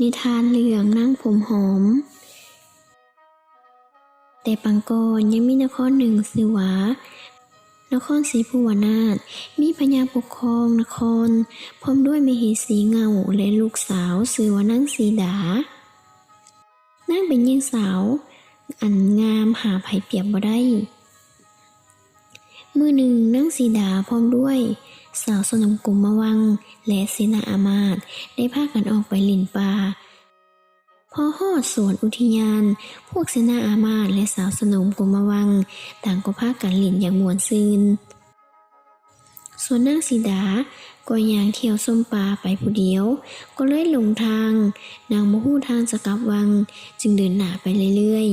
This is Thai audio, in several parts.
นิทานเรื่องนั่งผมหอม แต่ปังกรยังมีนครหนึ่งสือหวา นครศรีภูวนาถมีพญาปกครองนคร พร้อมด้วยมเหสีเงาและลูกสาวสือว่านั่งสีดา นั่งเป็นหญิงสาว อันงามหาไผเปียบบ่ได้ มือหนึ่งนั่งสีดาพร้อมด้วย สาวสนมกลุ่มมวัง และเสนาอามาตได้พากันออกไปหลินป่าพอฮอดสวนอุทยาน พวกเสนาอามาตและสาวสนมกลุ่มมวัง ต่างก็พากันหลินอย่างมวนซืนส่วนนางสีดาก็ยางเที่ยวส้มปลาไปผู้เดียว ก็เลยหลงทาง นางบ่ฮู้ทางจะกลับวัง จึงเดินหน้าไปเรื่อย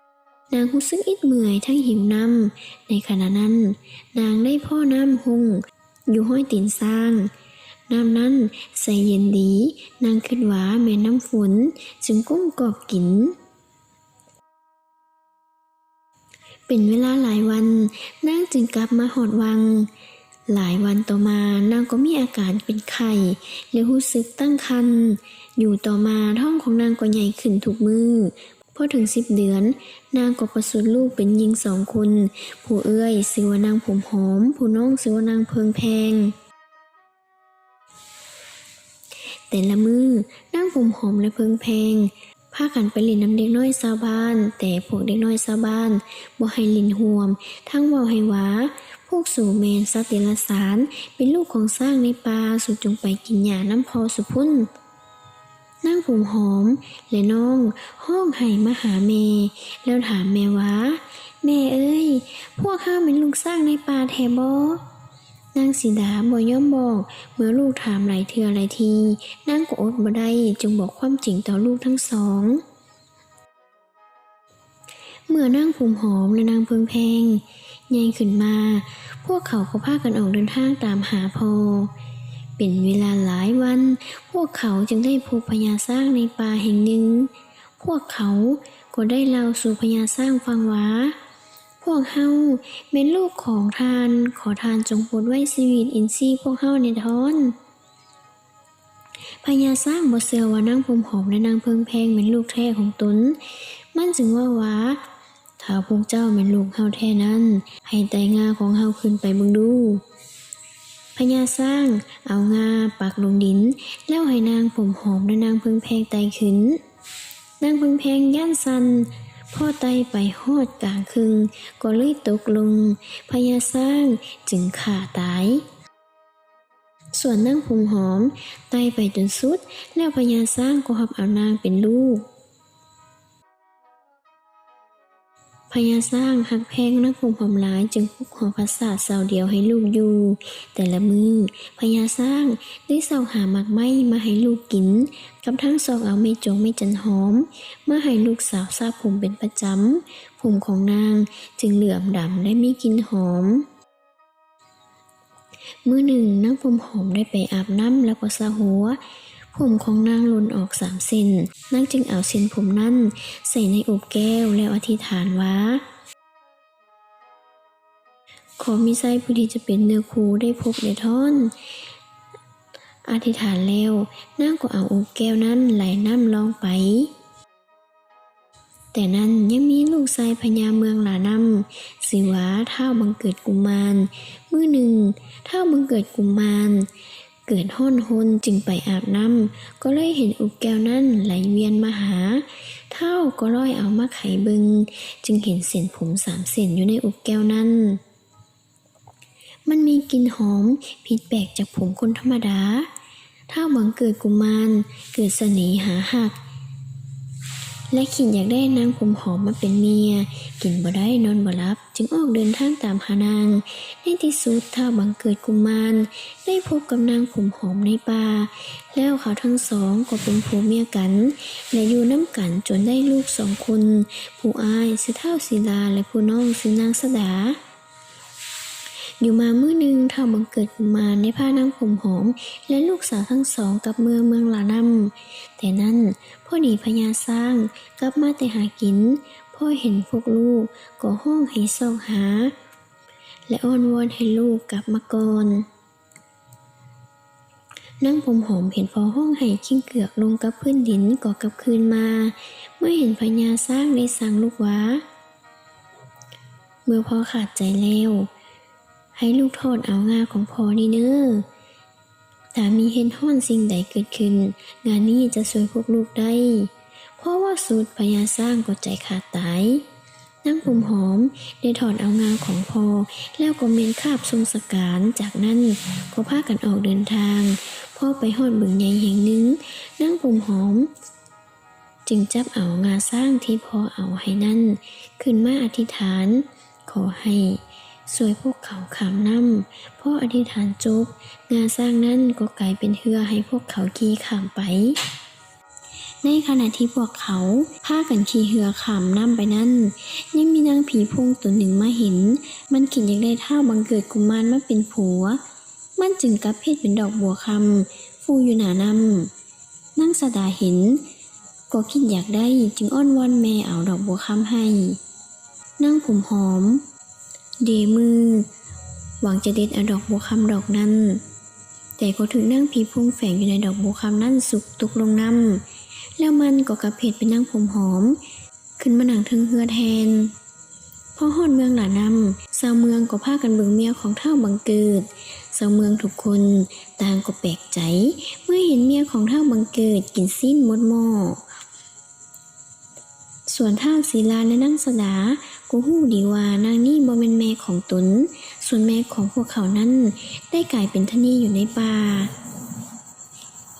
ๆ นางรู้สึกอิดเมื่อยทั้งหิวน้ำในขณะนั้น นางได้พ่อน้ำหง อยู่ห้อยตีนสร้างน้ำนั้นใสเย็นดี นางคิดว่าแม่น้ำฝนจึงก้มกอบกิน เป็นเวลาหลายวันนางจึงกลับมาหอดวัง หลายวันต่อมานางก็มีอาการเป็นไข้และรู้สึกตั้งครรภ์อยู่ต่อมาท้องของนางก็ใหญ่ขึ้นทุกมือ พอถึงสิบเดือน นางก็ประสูติลูกเป็นหญิงสองคน ผู้เอื้อยชื่อว่านางผมหอม ผู้น้องชื่อว่านางเพิงแพง แต่ละมือนางผมหอมและเพิงแพงพากันไปเล่นน้ำเด็กน้อยชาวบ้าน แต่พวกเด็กน้อยชาวบ้านบ่ให้ลินห่วม ทั้งว่าให้วาพวกสู่แมนสัตว์เดรัจฉานเป็นลูกของสร้างในป่าสุดจงไปกินหญ้าน้ำพอสุพุ่น นางผมหอม และน้องห้องไห้มาหาแม่ แล้วถามแม่ว่า แม่เอ้ย พวกข้าเป็นลูกสร้างในป่าแทบอนางสีดาบ่ย่อมบอก เมื่อลูกถามหลายเทื่อหลายทีนางก็อดบ่ได้จึงบอกความจริงต่อลูกทั้งสองเมื่อนางผมหอมและนางเพิงแพงใหญ่ขึ้นมา พวกเขาก็พากันออกเดินทางตามหาพอ เป็นเวลาหลายวัน พวกเขาจึงได้พบพญาสร้างในป่าแห่งหนึ่ง พวกเขาก็ได้เล่าสู่พญาสร้างฟังว่าพวกเฮาเป็นลูกของทาน ขอทานจงโปรดไว้ชีวิตอินทรีย์พวกเฮาในท้อนพญาสร้างบ่เสือว่านางผมหอมและนางเพิงแพงเป็นลูกแท้ของตน มันจึงว่าว่าถ้าพวกเจ้าเป็นลูกเฮาแท้นั้น ให้ไตงาของเฮาขึ้นไปเบิ่งดู พญาสร้างเอางาปักลงดิน แล้วให้นางผมหอมและนางพึงแพงไตขึ้น นางพึงแพงย่านสันพ่อไตไปฮอดกลางคึงก็เลยตกลงพญาสร้างจึงขาตาย ส่วนนางผมหอมไตไปจนสุด แล้วพญาสร้างก็หับเอานางเป็นลูก พญาสร้างหักแพงนักผมหอมหลายจึงพุกหอพระศาสตร์เสาเดียวให้ลูกอยู่ แต่ละมือพญาสร้างได้เสาหาหมากไม้มาให้ลูกกิน กับทั้งซอกเอาไม่จงไม่จันหอม เมาให้ลูกสาวทราบผมเป็นประจำ ผมของนางจึงเหลื่อมดำและมีกลิ่นหอมเมื่อหนึ่งนางผมหอมได้ไปอาบน้ำแล้วก็สะหัว ผมของนางหล่นออกสามเส้นนางจึงเอาเส้นผมนั้นใส่ในอบแก้วแล้วอธิษฐานว่าขอมีไส้ผู้ที่จะเป็นเนื้อคู่ได้พบในท่อน อธิษฐานแล้วนางก็เอาอบแก้วนั้นไหลน้ำลองไป แต่นั้นยังมีลูกชายพญาเมืองหลานำสิว่าเท่าบังเกิดกุมารมือหนึ่งเท่าบังเกิดกุมาร เกิดห้อนหนจึงไปอาบน้ำก็เลยเห็นอุกแก้วนั้นไหลเวียนมาหา เท่าก็ร้อยเอามาไขบึง จึงเห็นเส้นผมสามเส้นอยู่ในอุกแก้วนั้น มันมีกลิ่นหอมผิดแปลกจากผมคนธรรมดา ถ้าบังเกิดกุมารเกิดเสน่หาหัก และขินอยากได้นางผมหอมมาเป็นเมีย กินบ่ได้นอนบ่รับ จึงออกเดินทางตามหานาง ในที่สุดท้าบังเกิดกุมาร ได้พบกับนางผมหอมในป่า แล้วเขาทั้งสองก็เป็นผัวเมียกัน และอยู่น้ำกันจนได้ลูกสองคน ผู้อายสิเท่าศิลาและผู้น้องสินางสดา อยู่มาเมื้อหนึงเท่าบังเกิดมารได้านางผมหอม และลูกสาวทั้งสองกับเมืองเมืองลานำแต่นั้นพ่อหนีพญาสร้างกลับมาแต่หากิน พ่อเห็นพวกลูกก็ห้องให้ซอกหา และอ้อนวอนให้ลูกกลับมาก่อนนั่งผมหอมเห็นพอห้องไห้ขิ้งเกือกลงกับพื้นดินก่อกับคืนมา เมื่อเห็นพญาสร้างได้สั่งลูกว่าเมื่อพ่อขาดใจแล้ว ให้ลูกโทษเอางาของพ่อนี่เนอ้อถ้ามีเห็นห้อนสิ่งใดเกิดขึ้น งานนี้จะช่วยพวกลูกได้ เพราะว่าสูตรพญาสร้างก็ใจขาดตายนั่งผมหอมได้ถอนเอางาของพ่อแล้วก็เมนคาบทรงสการจากนั้นก็พากันออกเดินทาง พ่อไปหอดบึงใหญ่แห่งหนึ่งนั่งผมหอม จึงจับเอางาสร้างที่พ่อเอาให้นั่น ขึ้นมาอธิษฐาน ขอให้ สวยพวกเขาขามน้ำพ่ออธิษฐานจบ งานสร้างนั้นก็กลายเป็นเฮือให้พวกเขาขี่ขามไป ในขณะที่พวกเขาพากันขี่เหือขามน้ำไปนั้นยังมีนางผีพุ่งตัวหนึ่งมาเห็น มันคิดอยากได้เท่าบังเกิดกุมารมาเป็นผัว มันจึงกลับเพศเป็นดอกบัวคำฟูอยู่หนานำนางสดาเห็น ก็คิดอยากได้จึงอ้อนวอนแม่เอาดอกบัวคำให้นางผมหอม เดมือ หวังจะเด็ดเอาดอกบัวคำดอกนั้น แต่ก็ถึงนั่งผีพุ่งแฝงอยู่ในดอกบัวคำนั่นสุกตกลงน้ำแล้วมันก็กระเพดเป็นนั่งผมหอม ขึ้นมาหนังทึงเฮือแทนพอฮอดเมืองหลานำชาวเมืองก็พากันเบิงเมียของเท่าบังเกิดชาวเมืองทุกคนต่างก็แปลกใจ เมื่อเห็นเมียของเท่าบังเกิดกินสิ้นหมดหม้อส่วนเท่าศีลาและนั่งสดา ก็หู้ดีว่านางนี่บ่เป็นแม่ของตน ส่วนแม่ของพวกเขานั้น ได้กลายเป็นทนีอยู่ในป่า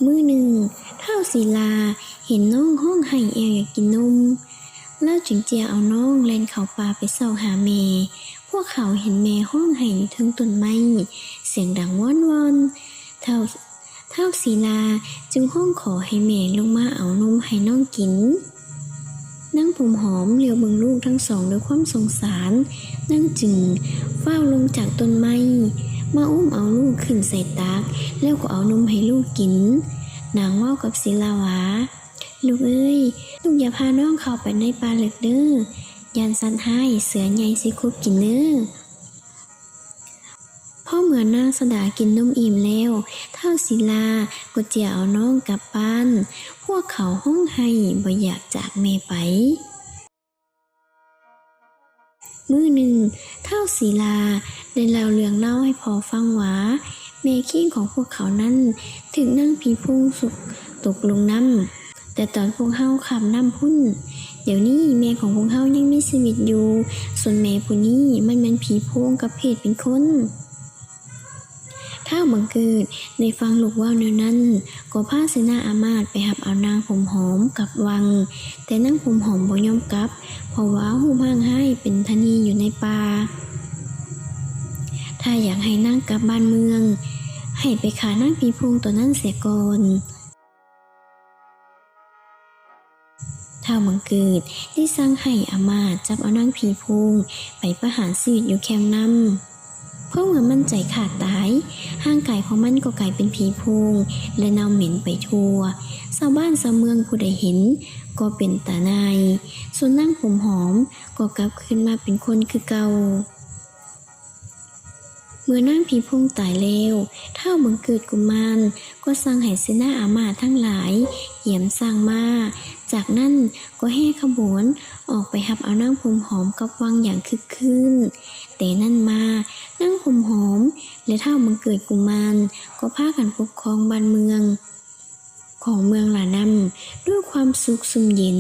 มือหนึ่งเท่าศีลาเห็นน้องห้องไห้แอวอยากกินนมแล้วจึงเจียเอาน้องแล่นเขาป่าไปเศร้าหาแม่พวกเขาเห็นแม่ห้องไห้อยู่ทึงต้นไม้เสียงดังว่อนวอนเท่าเท่าศีลาจึงห้องขอให้แม่ลงมาเอานมให้น้องกิน นั่งผมหอมเลียวเบิงลูกทั้งสองด้วยความสงสารนั่งจึงเฝ้าลงจากต้นไม้มาอุ้มเอาลูกขึ้นใส่ตักแล้วก็เอานมให้ลูกกิน นางว่ากับศิลาวาลูกเอ้ย ลูกอย่าพาน้องเข้าไปในป่าเลึกเด้อยันสันให้เสือใหญ่สิคุบกินเด้อ มือนนางสดากินนมอิ่มแล้ว เท่าศิลาก็เจียเอาน้องกลับบ้าน พวกเขาห้องให้บ่อยากจากแม่ไปมือหนึ่ง เท่าศิลาได้เล่าเรื่องเล่าให้พอฟังว่าแม่ขี้ของพวกเขานั้นถึงนั่งผีพุ่งสุกตกลงน้ำแต่ตอนพวกเฮาขับน้ำพุ่น เดี๋ยวนี้แม่ของพวกเฮายังมีชีวิตอยู่ ส่วนแม่ผู้นี้มันเป็นผีโพงกับเพศเป็นคน ถ้าบังเกิดในฟังลูกว่าวแนวนั้นก็พาเสนาอามาตไปหับเอานางผมหอมกับวัง แต่นางผมหอมบ่ยอมกลับ เพราะว่าหูพางให้เป็นทนีอยู่ในป่าถ้าอยากให้นั่งกลับบ้านเมือง ให้ไปขานั่งผีพุงตัวนั้นเสียก่อนท้าวมังเกิดได้สร้างให้อามาตจับเอานางผีพุงไปประหารชีวิตอยู่แคมป์น้ำ เพราะเมื่อมันใจขาดตายห่างกายของมันก็กลายเป็นผีพุงและเน่าเหม็นไปทั่วชาวบ้านชาวเมืองผู้ใดเห็น ก็เป็นตาในายส่วนนั่งผมหอมก็กลับขึ้นมาเป็นคนคือเก่า เมื่อนั่งผีพุ่งตายแล้วเท่าบังเกิดกุมารก็สั่งให้เสนาอามาทั้งหลายเหยียมสร้างมา จากนั้นก็แห่ขบวนออกไปหับเอานั่งผมหอมกับวังอย่างคึกคืนแต่นั่นมานั่งผมหอม และเท่าบังเกิดกุมารก็พากันปกครองบ้านเมือง ของเมืองหลานำด้วยความสุขสุมหยิน